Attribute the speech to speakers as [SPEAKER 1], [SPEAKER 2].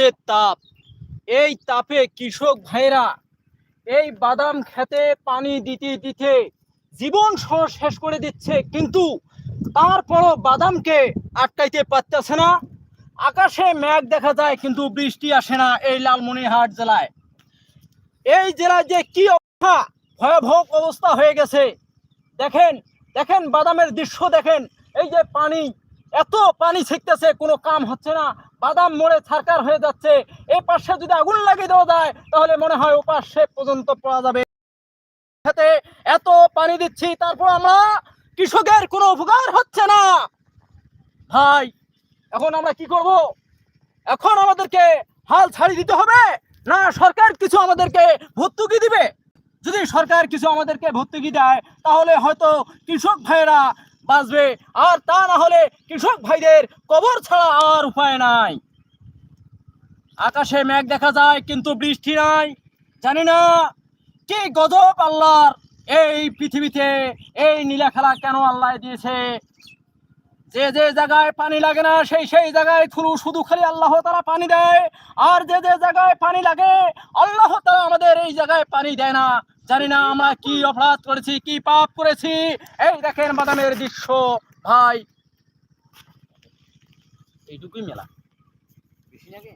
[SPEAKER 1] রোদের তাপ। এই তাপে কৃষক ভাইরা এই বাদাম খেতে পানি দিতে দিতে জীবন সহ শেষ করে দিচ্ছে। কিন্তু তারপরও বাদামকে আটকাইতে পারতেছে না। আকাশে মেঘ দেখা যায়, কিন্তু বৃষ্টি আসে না এই লালমনিরহাট জেলায়। এই জেলায় যে কি অবস্থা? ভয়াবহ অবস্থা হয়ে গেছে। দেখেন দেখেন বাদামের দৃশ্য দেখেন। এই যে পানি এত পানি ছিটতেছে, কোনো কাম হচ্ছে না। বাদাম মোড়ে ছারকার হয়ে যাচ্ছে। এই পাশে যদি আগুন লাগিয়ে দেওয়া যায়, তাহলে মনে হয় ও পাশে পর্যন্ত পাওয়া যাবে। সাথে এত পানি দিচ্ছি, তারপর আমরা কৃষকের কোনো উপকার হচ্ছে না। ভাই, এখন আমরা কি করব? এখন আমাদেরকে হাল ছাড়ি দিতে হবে? না, সরকার কিছু আমাদেরকে ভর্তুকি দিবে? যদি সরকার কিছু আমাদেরকে ভর্তুকি দেয়, তাহলে হয়তো কৃষক ভাইরা বাঁচবে। আর তা না হলে কৃষক ভাইদের কবর ছাড়া আর উপায় নাই। আকাশে মেঘ দেখা যায়, কিন্তু বৃষ্টি নাই। জানি না কি গজব আল্লাহর। এই পৃথিবীতে এই নীলা খেলা কেন আল্লাহ দিয়েছে? যে যে জায়গায় পানি লাগে না, সেই সেই জায়গায় থুরু শুধু খালি আল্লাহ তারা পানি দেয়। আর যে যে জায়গায় পানি লাগে, আল্লাহ তারা আমাদের এই জায়গায় পানি দেয় না। জানি না আমরা কি অপরাধ করেছি, কি পাপ করেছি। এই দেখেন বাদামের দৃশ্য, ভাই। এইটুকুই মেলা। বেশি লাগে